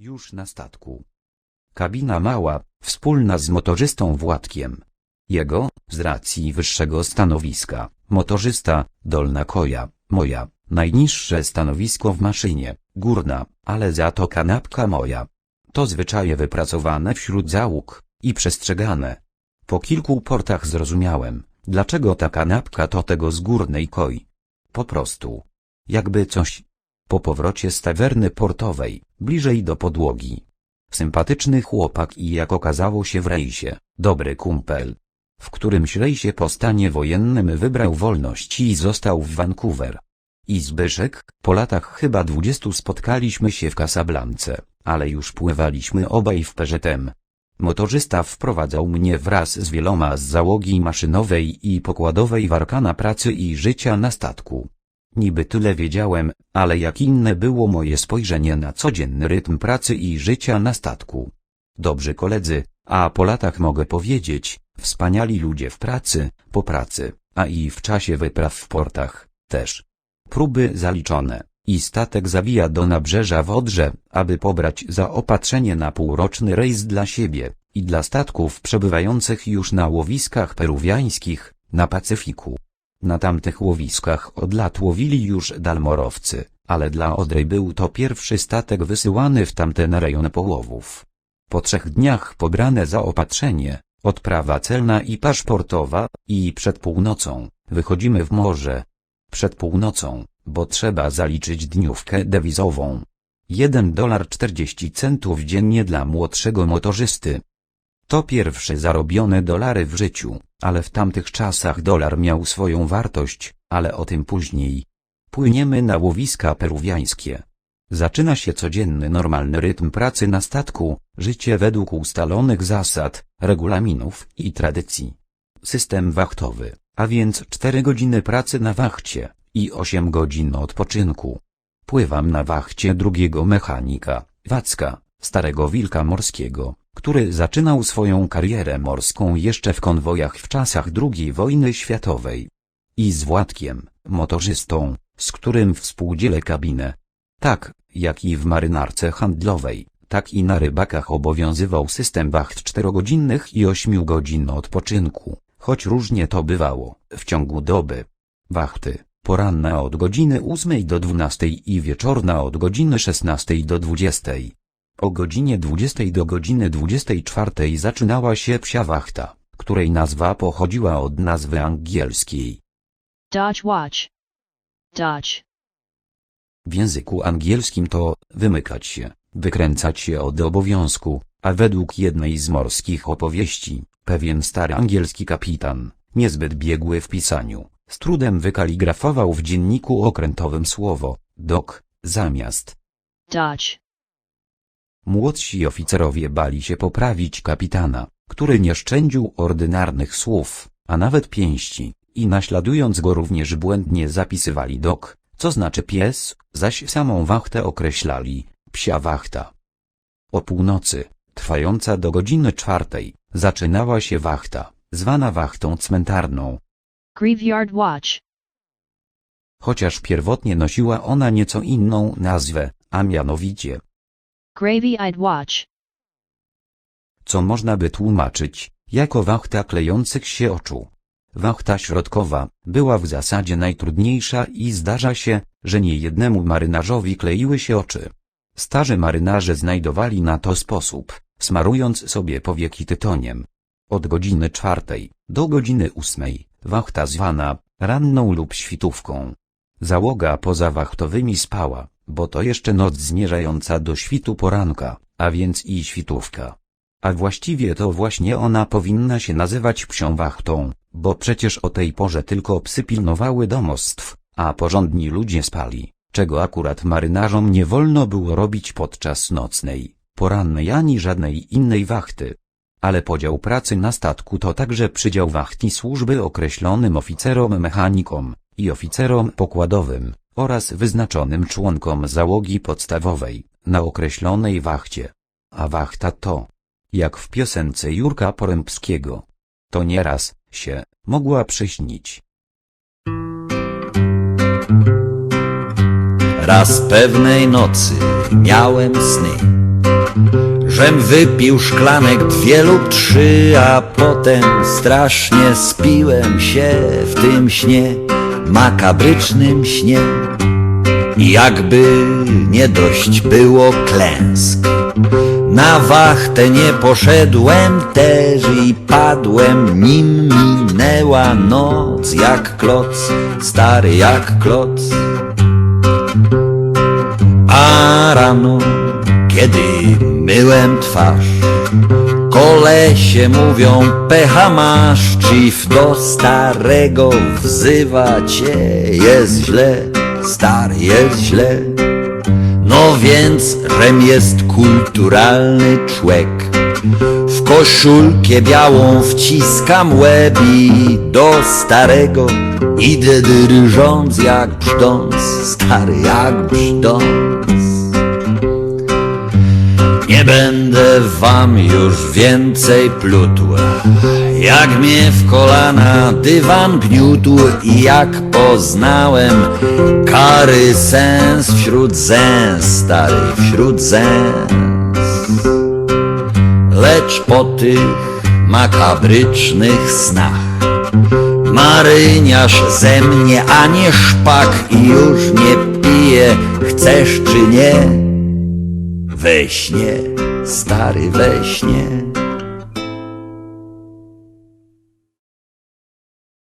Już na statku. Kabina mała, wspólna z motorzystą Władkiem. Jego, z racji wyższego stanowiska, motorzysta, dolna koja, moja, najniższe stanowisko w maszynie, górna, ale za to kanapka moja. To zwyczaje wypracowane wśród załóg i przestrzegane. Po kilku portach zrozumiałem, dlaczego ta kanapka to tego z górnej koi. Po prostu. Jakby coś. Po powrocie z tawerny portowej, bliżej do podłogi. Sympatyczny chłopak i jak okazało się w rejsie, dobry kumpel. W którymś rejsie po stanie wojennym wybrał wolność i został w Vancouver. I Zbyszek, po latach chyba dwudziestu spotkaliśmy się w Casablance, ale już pływaliśmy obaj w PZM. Motorzysta wprowadzał mnie wraz z wieloma z załogi maszynowej i pokładowej w arkana pracy i życia na statku. Niby tyle wiedziałem, ale jak inne było moje spojrzenie na codzienny rytm pracy i życia na statku. Dobrzy koledzy, a po latach mogę powiedzieć, wspaniali ludzie w pracy, po pracy, a i w czasie wypraw w portach, też. Próby zaliczone, i statek zawija do nabrzeża w Odrze, aby pobrać zaopatrzenie na półroczny rejs dla siebie i dla statków przebywających już na łowiskach peruwiańskich, na Pacyfiku. Na tamtych łowiskach od lat łowili już dalmorowcy, ale dla Odry był to pierwszy statek wysyłany w tamten rejon połowów. Po trzech dniach pobrane zaopatrzenie, odprawa celna i paszportowa, i przed północą, wychodzimy w morze. Przed północą, bo trzeba zaliczyć dniówkę dewizową. 1 dolar 40 centów dziennie dla młodszego motorzysty. To pierwsze zarobione dolary w życiu, ale w tamtych czasach dolar miał swoją wartość, ale o tym później. Płyniemy na łowiska peruwiańskie. Zaczyna się codzienny normalny rytm pracy na statku, życie według ustalonych zasad, regulaminów i tradycji. System wachtowy, a więc 4 godziny pracy na wachcie i 8 godzin odpoczynku. Pływam na wachcie drugiego mechanika, Wacka, starego wilka morskiego, który zaczynał swoją karierę morską jeszcze w konwojach w czasach II wojny światowej. I z Władkiem, motorzystą, z którym współdzielę kabinę. Tak, jak i w marynarce handlowej, tak i na rybakach obowiązywał system wacht czterogodzinnych i ośmiu godzin odpoczynku, choć różnie to bywało, w ciągu doby. Wachty, poranna od godziny 8 do 12 i wieczorna od godziny 16 do 20. O godzinie 20 do godziny 24 zaczynała się psia wachta, której nazwa pochodziła od nazwy angielskiej. Dodge Watch. Dodge. W języku angielskim to wymykać się, wykręcać się od obowiązku, a według jednej z morskich opowieści, pewien stary angielski kapitan, niezbyt biegły w pisaniu, z trudem wykaligrafował w dzienniku okrętowym słowo dok zamiast. Dodge. Młodsi oficerowie bali się poprawić kapitana, który nie szczędził ordynarnych słów, a nawet pięści, i naśladując go również błędnie zapisywali dok, co znaczy pies, zaś samą wachtę określali, psia wachta. O północy, trwająca do godziny czwartej, zaczynała się wachta, zwana wachtą cmentarną, Graveyard Watch. chociaż pierwotnie nosiła ona nieco inną nazwę, a mianowicie, Gravy-eyed Watch. co można by tłumaczyć, jako wachta klejących się oczu. Wachta środkowa była w zasadzie najtrudniejsza i zdarza się, że nie jednemu marynarzowi kleiły się oczy. Starzy marynarze znajdowali na to sposób, smarując sobie powieki tytoniem. Od godziny czwartej do godziny ósmej, wachta zwana ranną lub świtówką. Załoga poza wachtowymi spała, bo to jeszcze noc zmierzająca do świtu poranka, a więc i świtówka. A właściwie to właśnie ona powinna się nazywać psią wachtą, bo przecież o tej porze tylko psy pilnowały domostw, a porządni ludzie spali, czego akurat marynarzom nie wolno było robić podczas nocnej, porannej ani żadnej innej wachty. Ale podział pracy na statku to także przydział wachti służby określonym oficerom mechanikom i oficerom pokładowym oraz wyznaczonym członkom załogi podstawowej na określonej wachcie. A wachta to, jak w piosence Jurka Porębskiego, to nieraz się mogła przyśnić. Raz pewnej nocy miałem sny. Żem wypił szklanek dwie lub trzy, a potem strasznie spiłem się w tym śnie, makabrycznym śnie. Jakby nie dość było klęsk. Na wachtę nie poszedłem też i padłem, nim minęła noc jak kloc, stary jak kloc. A rano, kiedy myłem twarz, kolesie mówią pecha masz, chief do starego wzywa cię, jest źle, stary jest źle. No więc Rem jest kulturalny człek. W koszulkę białą wciskam łeb i do starego idę drżąc jak brzdąc, stary jak brzdąc. Nie będę wam już więcej plutł, jak mnie w kolana dywan gniótł i jak poznałem kary sens wśród zęs, stary wśród zęs. Lecz po tych makabrycznych snach Maryniarz ze mnie, a nie szpak i już nie pije, chcesz czy nie? We śnie, stary we śnie